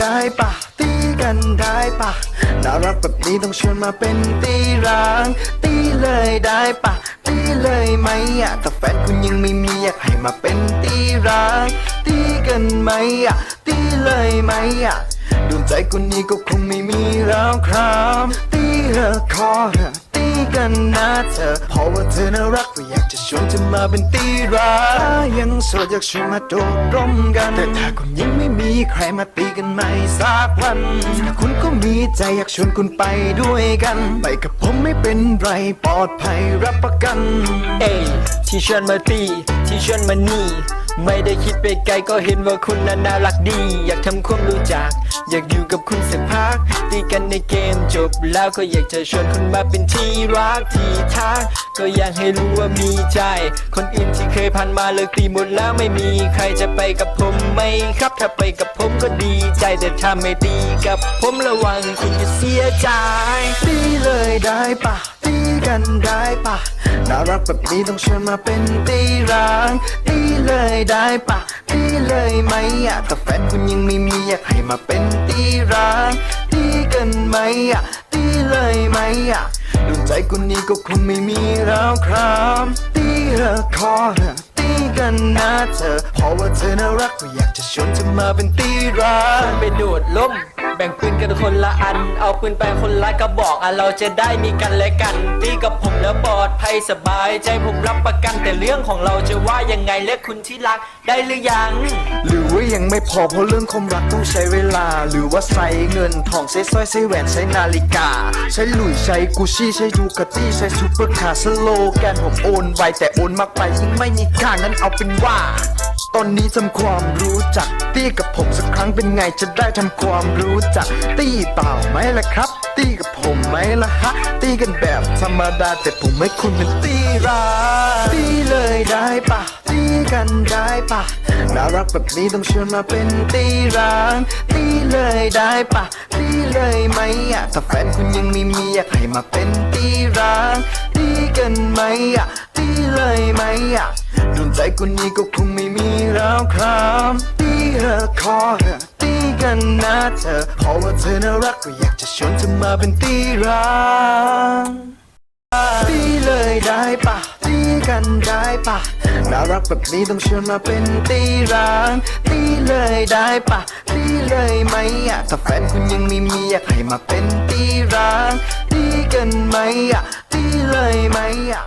ได้ปะตีกันได้ปะน่ารักแบบนี้ต้องชวนมาเป็นตีร้าง ตีเลยได้ปะตีเลยไหมอะแต่แฟนคุณยังไม่มีอยากให้มาเป็นตีร้าง ตีกันไหมอะตีเลยไหมอะดวงใจคนนี้ก็คงไม่มีแล้วครับ ตีเธอะขอเธอ กันนะเธอ เพราะว่าเธอน่ารักก็อยากจะชวนเธอมาเป็นตีร้ายังโสดอยากชวนมาโดดร่มกัน แต่ถ้าคุณยังไม่มีใครมาตีกันใหม่สักวันถ้าคุณก็มีใจอยากชวนคุณไปด้วยกัน ไปกับผมไม่เป็นไรปลอดภัยรับประกัน เอ้ที่ชวนมาตีที่ชวนมานี่ ไม่ได้คิดไปไกลก็เห็นว่าคุณน่ะน่ารักดี อยากทำความรู้จัก อยากอยู่กับคุณสักพัก ตีกันในเกมจบแล้วก็อยากจะชวนคุณมาเป็นที่รักที่ทักก็อยากให้รู้ว่ามีใจ คนอื่นที่เคยผ่านมาเลิกตีหมดแล้วไม่มีใครจะไปกับผมไหมครับ ถ้าไปกับผมก็ดีใจแต่ถ้าไม่ตีกับผมระวังคุณจะเสียใจตีเลยได้ปะ กันได้ปะน่ารักแบบนี้ต้องชวนมาเป็นตีร้างตีเลยได้ปะตีเลยไหมอะแต่แฟนคุณยังไม่มีอยากให้มาเป็นตีร้างตีกันไหมอะตีเลยไหมอะดวงใจคนนี้ก็คงไม่มีแล้วครับตีเธอะขอเธอะตีกันนะเธอเพราะว่าเธอน่ารักก็อยากจะชวนเธอมาเป็นตีร้างไปโดดล้ม แบ่งปืนกันคนละอัน เอาปืนไปคนละกระบอกอะเราจะได้มีกันและกัน ตีกับผมแล้วปลอดภัยสบาย ใจผมรับประกันแต่เรื่องของเราจะว่ายังไงและคุณที่รักได้หรือยัง หรือว่ายังไม่พอเพราะเรื่องความรักต้องใช้เวลา หรือว่าใส่เงินทองใช้สร้อยใช้แหวนใช้นาฬิกา ใช้หลุยใช้กุชชี่ใช้ดูคาตี้ใช้ซูเปอร์คาร์สโลแกนผมโอนไวแต่โอนมากไปยิ่งไม่มีค่านั้นเอาเป็นว่า ตอนนี้ทำความรู้จักตี้กับผมสักครั้งเป็นไงจะได้ทำความรู้จัก ตี้เปล่าไหมล่ะครับ ตี้กับผมไหมล่ะฮะ ตี้กันแบบธรรมดาแต่ผมไม่คุณเป็นตี้ร้ายตีเลยได้ปะตี้กันได้ปะน่ารักแบบนี้ต้องชวนมาเป็นตี้ร้างตี้เลยได้ปะตี้เลยไหมอะถ้าแฟนคุณยังไม่มีอยากให้มาเป็นตี้ร้างตี้กันไหมอะตี้เลยไหมอะดวงใจคนนี้ก็คงไม่มี แล้วครับตีเธอะขอเธอตีกันนะเธอเพราะว่าเธอน่ารักก็อยากจะชวนเธอมาเป็นตีร้างตีเลยได้ปะตีกันได้ปะน่ารักแบบนี้ต้องชวนมาเป็นตีร้างตีเลยได้ปะตีเลยไหมอะถ้าแฟนคุณยังไม่มีอยากให้มาเป็นตีร้างตีกันไหมอะตีเลยไหมอะ